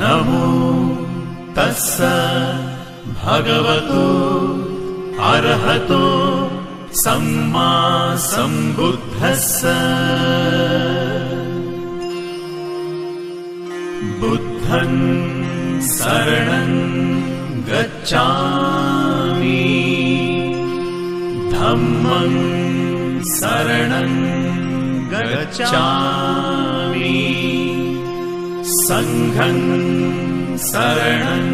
नमो तस्स भगवतो अर्हतो सम्मा सम्बुद्धस्स। बुद्धन् शरणं गच्छामि। धम्मं शरणं गच्छामि सङ्घन् शरणं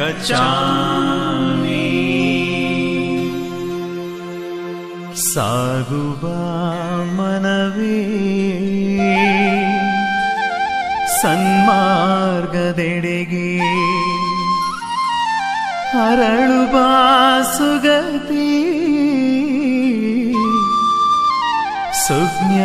गच्छामि। साधुबामनवे सन्मार्गदेडेगे हरळुबा सुगति सुज्ञानदोळगे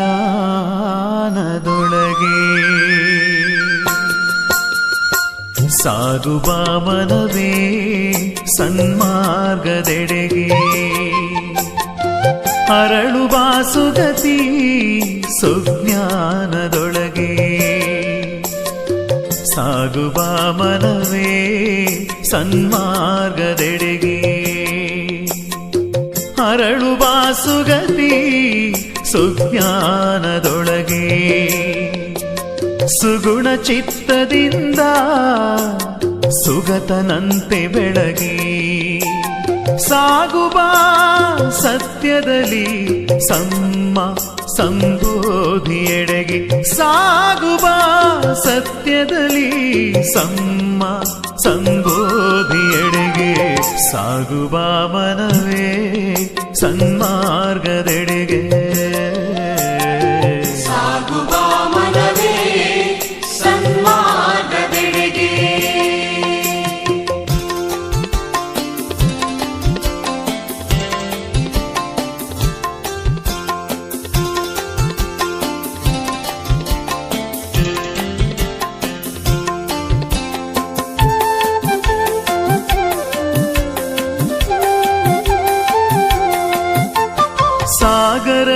ಸುಜ್ಞಾನದೊಳಗೆ ಸಾಗುಬಾ ಮನವೇ ಸನ್ಮಾರ್ಗದೆಡೆಗೆ. ಅರಳು ಸುಗತಿ ಸುಜ್ಞಾನದೊಳಗೆ. ಸಾಧು ಮನವೇ ಸನ್ಮಾರ್ಗದೆಡೆಗೆ. ಅರಳು ಸುಗತಿ ಸುಜ್ಞಾನದೊಳಗೆ. ಸುಗುಣ ಚಿತ್ತದಿಂದ ಸುಗತನಂತೆ ಬೆಳಗಿ. ಸಾಗುವ ಸತ್ಯದಲ್ಲಿ, ಸಮ್ಮ ಸಂಬೋಧಿಯೆಡೆಗೆ ಸಾಗುವ ಸತ್ಯದಲ್ಲಿ, ಸಮ್ಮ ಸಂಬೋಧಿಯೆಡೆಗೆ ಸಾಗುವ ಮನವೇ, ಸನ್ಮಾರ್ಗದೆಡೆಗೆ.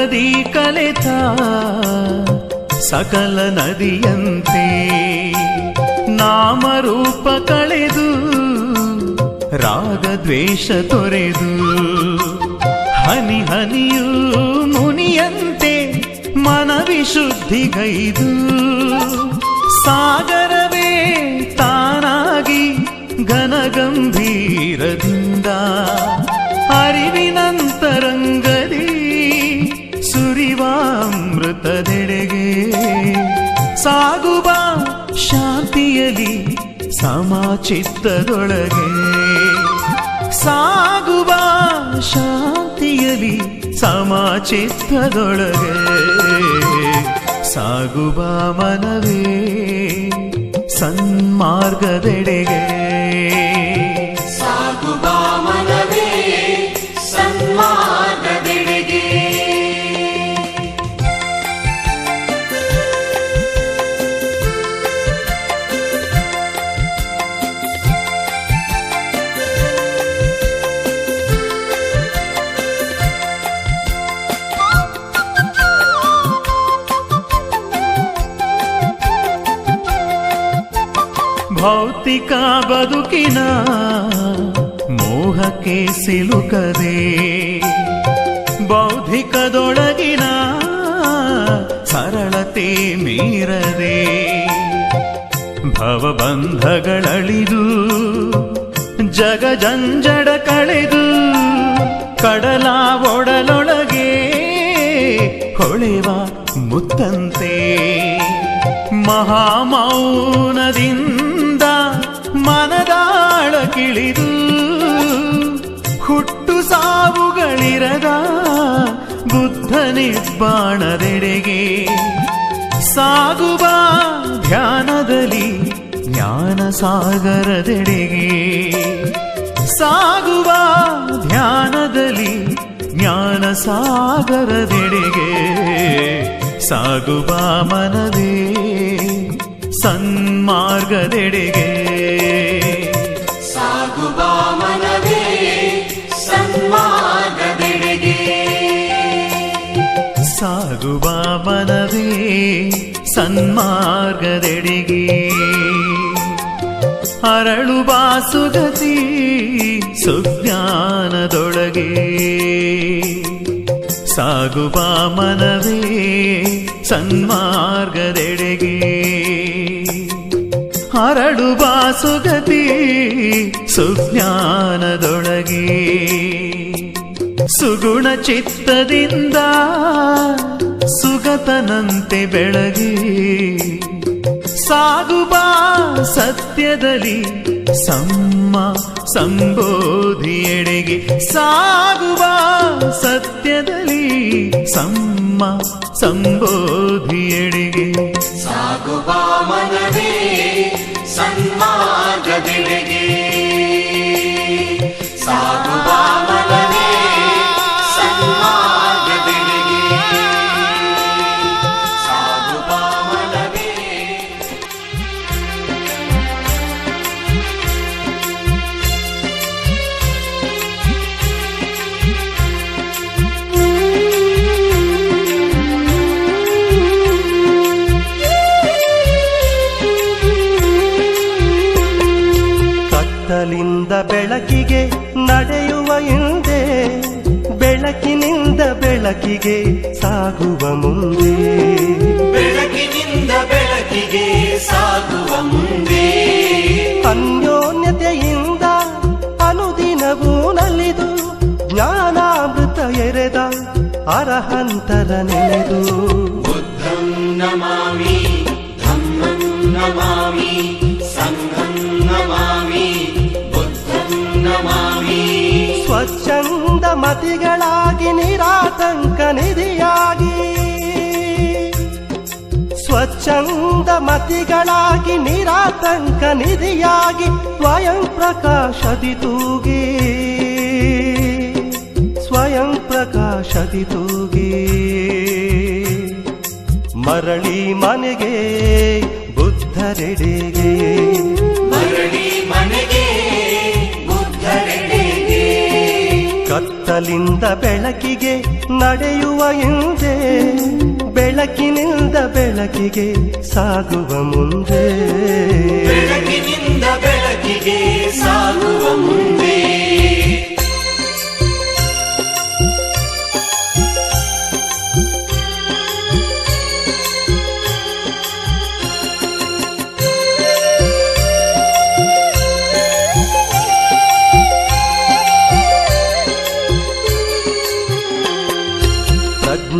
ಸಾಗರದಿ ಕಲೆತ ಸಕಲ ನದಿಯಂತೆ ನಾಮರೂಪ ಕಳೆದು ರಾಗ ದ್ವೇಷ ತೊರೆದು ಹನಿ ಹನಿಯೂ ಮುನಿಯಂತೆ ಮನವಿ ಶುದ್ಧಿಗೈದು ಸಾಗರವೇ ತಾನಾಗಿ ಘನಗಂಭೀರದಿಂದ ಸುರಿವಾಮೃತದೆಡೆಗೆ ಸಾಗುವ ಶಾಂತಿಯಲಿ ಸಮಾಚಿತ್ತದೊಳಗೆ. ಸಾಗುವ ಶಾಂತಿಯಲಿ ಸಮಾಚಿತ್ತದೊಳಗೆ. ಸಾಗುವ ಮನವೇ ಸನ್ಮಾರ್ಗದೆಡೆಗೆ. ಭೌತಿಕ ಬದುಕಿನ ಮೋಹಕ್ಕೆ ಸಿಲುಕದೆ. ಬೌದ್ಧಿಕದೊಳಗಿನ ಸರಳತೆ ಮೀರದೆ. ಭವಬಂಧಗಳಳಿದು, ಜಗಜಂಜಡ ಕಳೆದು ಕಡಲ ಒಡಲೊಳಗೆ ಹೊಳೆವ ಮುತ್ತಂತೆ. ಮಹಾಮೌನದಿಂದ ಮನದಾಳ ಕಿಳಿದು ಹುಟ್ಟು ಸಾವುಗಳಿರದ ಬುದ್ಧ ನಿರ್ವಾಣದೆಡೆಗೆ ಸಾಗುವ ಧ್ಯಾನದಲ್ಲಿ ಜ್ಞಾನ ಸಾಗರದೆಡೆಗೆ ಸಾಗುವ ಧ್ಯಾನದಲ್ಲಿ ಜ್ಞಾನ ಸಾಗರದೆಡೆಗೆ ಸಾಗುವ ಮನವೇ ಸನ್ಮಾರ್ಗದೆಡೆಗೆ. ಸಾಗುವ ಮನವೇ ಸನ್ಮಾರ್ಗದೆಡೆಗೆ. ಸಾಗುವ ಮನವೇ ಸನ್ಮಾರ್ಗದೆಡೆಗೆ. ಅರಳುವ ಸುಗತಿ ಸುಜ್ಞಾನದೊಳಗೆ. ಸಾಗುವ ಮನವೇ ಸನ್ಮಾರ್ಗದೆಡೆಗೆ. ಹರಡುವ ಸುಗತಿ ಸುಜ್ಞಾನದೊಳಗೆ. ಸುಗುಣ ಚಿತ್ತದಿಂದ ಸುಗತನಂತೆ ಬೆಳಗಿ. ಸಾಗುವ ಸತ್ಯದಲ್ಲಿ ಸಮ್ಮ ಸಂಬೋಧಿಯೆಡೆಗೆ ಸಾಗುವ ಸತ್ಯದಲ್ಲಿ ಸಮ್ಮ ಸಂಬೋಧಿಯೆಡೆಗೆ ಸಾಗುವ ಮನವೇ. ಸನ್ಮಾರ್ಗದೆಡೆಗೆ ಕತ್ತಲಿಂದ ಬೆಳಕಿಗೆ ನಡೆಯುವ ಹಿಂದೆ ಬೆಳಕಿನಿಂದ ಬೆಳಕಿಗೆ ಸಾಗುವ ಮುಂದೆ. ಬೆಳಕಿನಿಂದ ಬೆಳಕಿಗೆ ಸಾಗುವ ಮುಂದೆ. ಅನ್ಯೋನ್ಯತೆಯಿಂದ ಅನುದಿನವೂ ನಲಿದು ಜ್ಞಾನಾಮೃತ ಎರೆದ ಅರಹಂತರ ನೆನೆದು. ಬುದ್ಧಂ ನಮಾಮಿ ಧಮ್ಮಂ ನಮಾಮಿ. ಸ್ವಚ್ಛಂದ ಮತಿಗಳಾಗಿ ನಿರಾತಂಕ ನಿಧಿಯಾಗಿ. ಸ್ವಚ್ಛಂದ ಮತಿಗಳಾಗಿ ನಿರಾತಂಕ ನಿಧಿಯಾಗಿ ಸ್ವಯಂ ಪ್ರಕಾಶದಿ ತೂಗಿ. ಸ್ವಯಂ ಪ್ರಕಾಶದಿ ತೂಗಿ. ಮರಳಿ ಮನೆಗೆ ಬುದ್ಧರೆಡೆಗೆ ಕತ್ತಲಿಂದ ಬೆಳಕಿಗೆ ನಡೆಯುವ ಹಿಂದೆ ಬೆಳಕಿನಿಂದ ಬೆಳಕಿಗೆ ಸಾಗುವ ಮುಂದೆ. ಬೆಳಕಿನಿಂದ ಬೆಳಕಿಗೆ ಸಾಗುವ ಮುಂದೆ.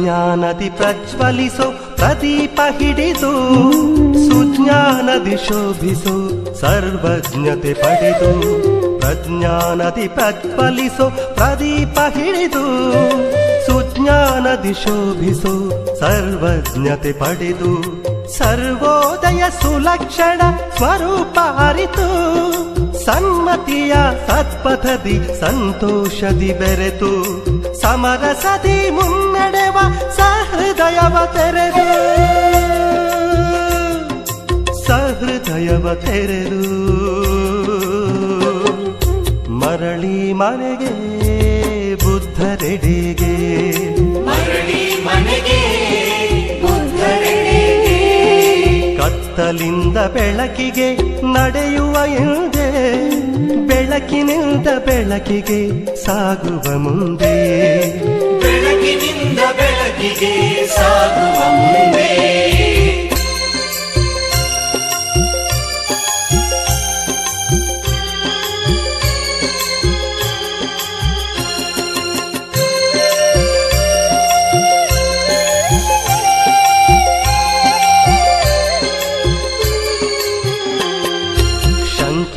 ಪ್ರಜ್ಞಾನದಿ ಪ್ರಜ್ವಲಿಸೋ, ಪ್ರದೀಪ ಹಿಡಿದು ಸುಜ್ಞಾನದಿ ಶೋಭಿಸು, ಸರ್ವಜ್ಞತೆ ಪಡೆದು ಪ್ರಜ್ಞಾನದಿ ಪ್ರಜ್ವಲಿಸು, ಪ್ರದೀಪ ಹಿಡಿದು ಸುಜ್ಞಾನದಿ ಶೋಭಿಸು, ಸರ್ವಜ್ಞತೆ ಪಡೆದು ಸರ್ವೋದಯ ಸುಲಕ್ಷಣ ಸ್ವರೂಪ ಅರಿತು, ಸನ್ಮತಿಯ ಸತ್ಪಥದಿ ಸಂತೋಷದಿ ಬೆರೆತು ಸಮರಸದಿ ಮುನ್ನಡೆವ ಸಹೃದಯವ ತೆರೆದು. ಸಹೃದಯವ ತೆರೆದು. ಮರಳಿ ಮನೆಗೆ ಬುದ್ಧರೆಡೆಗೆ. ಮರಳಿ ಮನೆಗೆ ಕತ್ತಲಿಂದ ಬೆಳಕಿಗೆ ನಡೆಯುವ ಹಿಂದೆ ಬೆಳಕಿನಿಂದ ಬೆಳಕಿಗೆ ಸಾಗುವ ಮುಂದೆ ಬೆಳಕಿನಿಂದ ಬೆಳಕಿಗೆ ಸಾಗುವ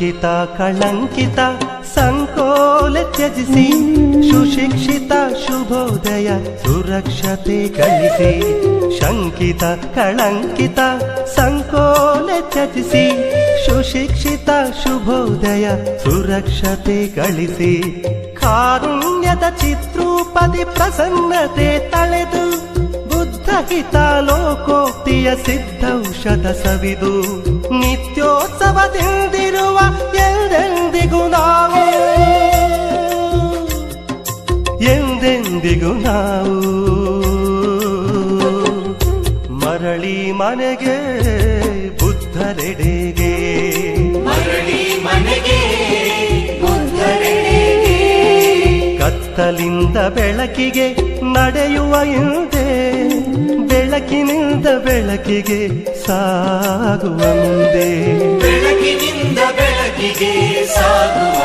ಶಂಕಿತ ಕಳಂಕಿತ ಸಂಕೋಲೆ ತ್ಯಜಿಸಿ ಸುಶಿಕ್ಷಿತ ಶುಭೋದಯ ಸುರಕ್ಷತೆ ಗಳಿಸಿ ಶಂಕಿತ ಕಳಂಕಿತ ಸಂಕೋಲೆ ತ್ಯಜಿಸಿ ಸುಶಿಕ್ಷಿತ ಶುಭೋದಯ ಸುರಕ್ಷತೆ ಗಳಿಸಿ ಕಾರುಣ್ಯದ ಚಿತ್ರೂಪದಿ ಪ್ರಸನ್ನತೆ ತಳೆದು ಬುದ್ಧ ಹಿತ ಲೋಕೋಕ್ತಿಯ ಸಿದ್ಧೌಷಧ ಸವಿದು ನಿತ್ಯೋತ್ಸವದಿಂದಿರುವ ಎಂದೆಂದಿಗೂ ನಾವು. ಎಂದೆಂದಿಗೂ ನಾವು. ಮನೆಗೆ ಬುದ್ಧರೆಡೆಗೆ. ಮರಳಿ ಮನೆಗೆ. ಕತ್ತಲಿಂದ ಬೆಳಕಿಗೆ ನಡೆಯುವ ಹಿಂದೆ ಬೆಳಕಿನಿಂದ ಬೆಳಕಿಗೆ ಸಾಗುವ ಮುಂದೆ. ಬೆಳಕಿನಿಂದ ಬೆಳಕಿಗೆ ಸಾಗುವ